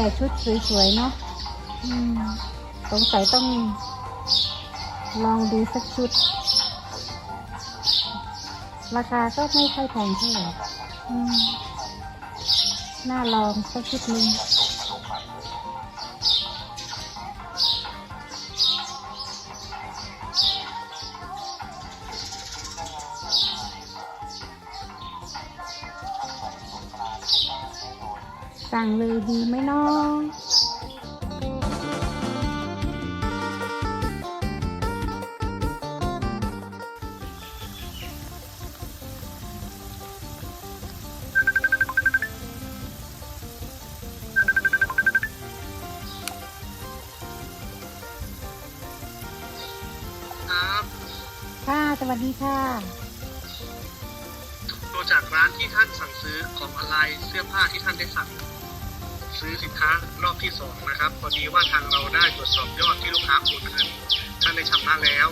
แต่ชุดสวยๆเนาะอืมสงสัยต้องลองดูสักชุด ราคาก็ไม่ค่อยแพงเท่าไหร่อืมน่าลองสักชุดหนึ่ง สั่งเลยดีไหมน้องครับค่ะสวัสดีค่ะโดยจากร้านที่ท่านสั่งซื้อของออนไลน์เสื้อผ้าที่ท่านได้สั่ง ซื้อสินค้ารอบที่สองนะครับพอดีว่าทางเราได้ตรวจสอบยอดที่ลูกค้าโอนเงินท่านได้ชำระแล้ว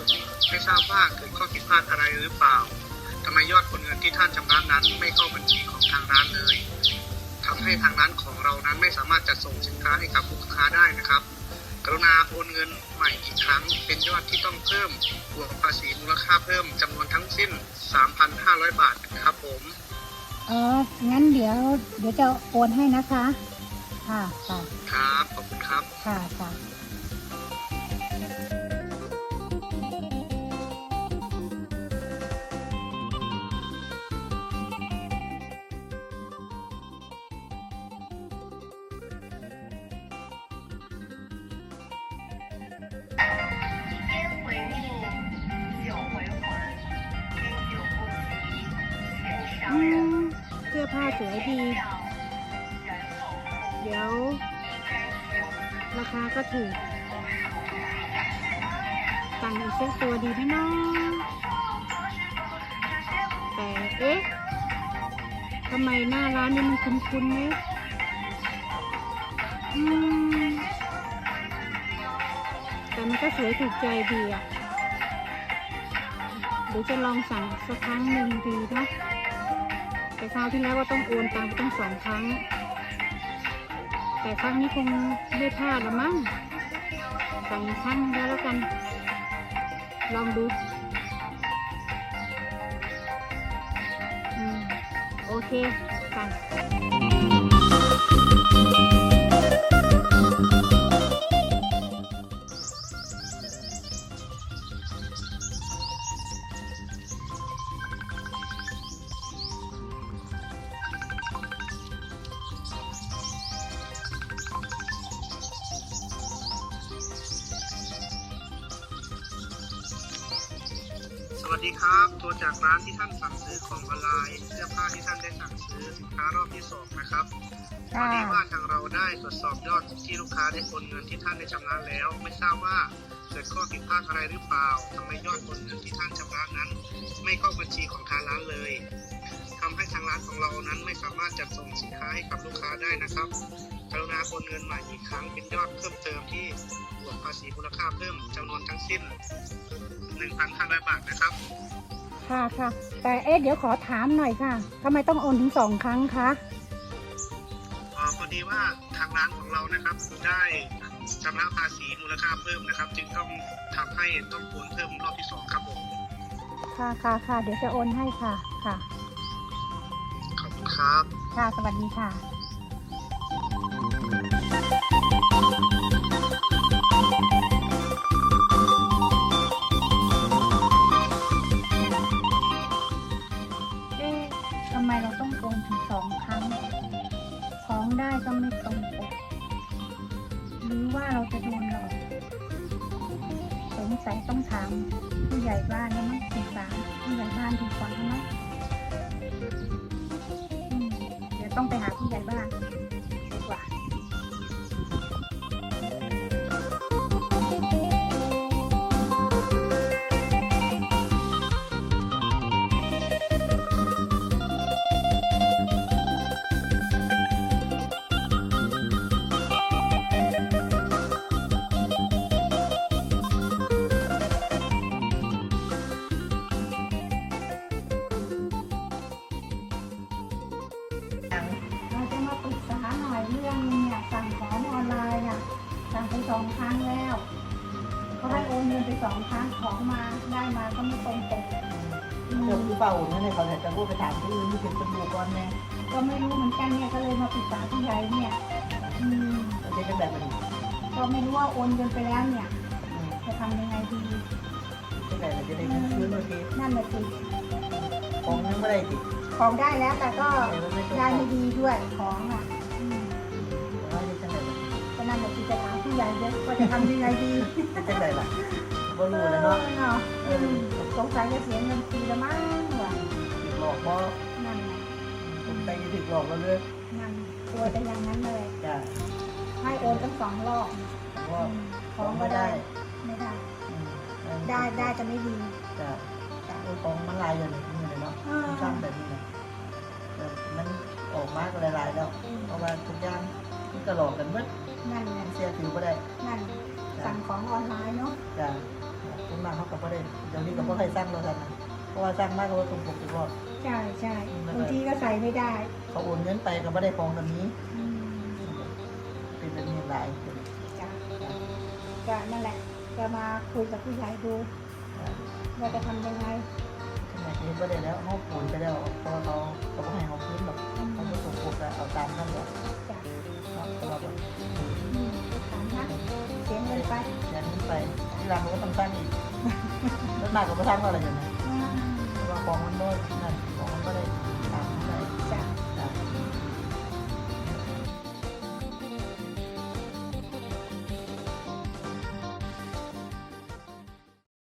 ไม่ทราบว่าเกิดข้อผิดพลาดอะไรหรือเปล่าทำไมยอดโอนเงินที่ท่านชำระนั้น ไม่เข้าบัญชีของทางร้านเลยทำให้ทางร้านของเรานั้นไม่สามารถจัดส่งสินค้าให้กับลูกค้าได้นะครับ กรุณาโอนเงินใหม่อีกครั้ง เป็นยอดที่ต้องเพิ่มบวกภาษีมูลค่าเพิ่มจำนวนทั้งสิ้น 3,500 บาทนะครับผมเอองั้นเดี๋ยวเดี๋ยวจะโอนให้นะคะ ค่ะค่ะครับ ขอบคุณครับ ค่ะค่ะเสื้อผ้าสวยดี เดี๋ยว ราคาก็ถูกสั่งอีกสักตัวดีไหมน้องแต่เอ๊ะทำไมหน้าร้านนี้มันคุ้นๆเนี่ยอืมแต่มันก็สวยถูกใจดีอะเดี๋ยวจะลองสั่งสักครั้งหนึ่งดีนะแต่คราวที่แล้วว่าต้องโอนตังค์ไปตั้งสองครั้ง แต่ครั้งนี้คงไม่พลาดละมั้งสั่งครั้งแล้วแล้วกัน ลองดูโอเคค่ะ วัสดีครับโทรจากร้านที่ท่านสั่งซื้อของออนไลน์เสื้อผ้าที่ท่านได้สั่งซื้อสินค้ารอบที่สองนะครับพอค่ะดีว่าทางเราได้ตรวจสอบยอดที่ลูกค้าได้โอนเงินที่ท่านได้ชำระแล้ว ไม่ทราบว่า เกิดข้อผิดพลาดอะไรหรือเปล่าทำไมยอดโอนเงินที่ท่านชำระนั้น ไม่เข้าบัญชีของทางร้านเลยทำให้ทางร้านของเรานั้นไม่สามารถจัดส่งสินค้าให้กับลูกค้าได้นะครับกรุณาโอนเงินใหม่อีกครั้งเป็นยอดเพิ่มเติมที่บวกภาษีมูลค่าเพิ่มจำนวนทั้งสิ้น1,500บาทนะครับ ค่ะค่ะแต่เอ๊ะเดี๋ยวขอถามหน่อยค่ะทำไมต้องโอนถึงสองครั้งคะเอ่อพอดีว่าทางร้านของเรานะครับได้ ชำระภาษีมูลค่าเพิ่มนะครับ จึงต้องทำให้ต้องโอนเพิ่มรอบที่สองครับผมค่ะค่ะค่ะเดี๋ยวจะโอนให้ค่ะค่ะขอบคุณครับ ค่ะสวัสดีค่ะ สัยต้องถามผู้ใหญ่บ้านแล้วมั้งปรึกษาผู้ใหญ่บ้านถูกกว่าแล้วมั้งเดี๋ยวต้องไปหาผู้ใหญ่บ้าน นเงินไปสองครั้งของมาได้มาก็ไม่ตรงปกอืเดี๋ยวมคือเป่าอุ่นให้เขาแต่จะพูดไปถามที่อื่นที่เป็นเป็นดูก่อนแม่ก็ไม่รู้เหมือนกันเนี่ยก็เลยมาปรึกษาผู้ใหญ่เนี่ยอืมจะได้กันแบบนี้ก็ไม่รู้ว่าโอนเงินไปแล้วเนี่ยอืมจะทำยังไงดีจะได้จะได้คืนโอเคนั่นแหละสิของยังไม่ได้ติดของได้แล้วแต่ก็แต่ว่าไม่ตรงได้ปไม่กดีด้วยของอะ ใหญ่เยอะว่าจะทำยังไงดีจะจังไดล่ะบ่รู้แล้วเนาะเนาะอืมสงสัยจะเสียเงินฟรีแล้วมั้งว่ะถูกหลอกบ่นั่นไงสงสัยจะถูกหลอกแล้วเลยนั่นตัวจะอย่างนั้นเลยจ้ะให้โอนตั้งสองรอบก็อืมของไม่ได้ ไม่ได้อืมได้ได้จะไม่ดีจ้ะโอ้ยของมันลายอย่างนี้เลยเนาะอ่ามันซ้ำแบบนี้นะแต่มันออกมาก็หลายๆแล้วเพราะว่าทุกอย่าง มันก็หลอกกันเบิดนั่นไงมันเสียถือบ่ได้นั่นสั่งของออนไลน์เนาะจ้ะคนมาเขาก็บ่ได้เดี๋ยวนี้ก็บ่ให้สร้างแล้วกันนะเพราะว่าสร้างมากก็ว่าตรงปกติว่าใช่ใช่บางทีก็ใส่ไม่ได้เขาโอนเงินไปก็บ่ได้ของแบบนี้อืมเป็นแบบนี้หลายคนจ้ะก็นั่นแหละจะมาคุยกับผู้ใหญ่ดูว่าจะทำยังไงทำไมเห็นบ่ได้แล้วเขาโอนไปแล้วเพราะว่าเขาเขาบ่ให้เขาคืนหรอกอืมเขาไม่ตรงปกอะเอาตามนั่นแหละ สามพันเสียเงิไปย่งนี้ไปที่ร้านเราก็ต้องตั้งอีกแล้วหนักกว่ประทังอะไรอย่างเงี้ยว่าของมันน้อยนั่นของมันก็ได้ตามาไหจ้ะ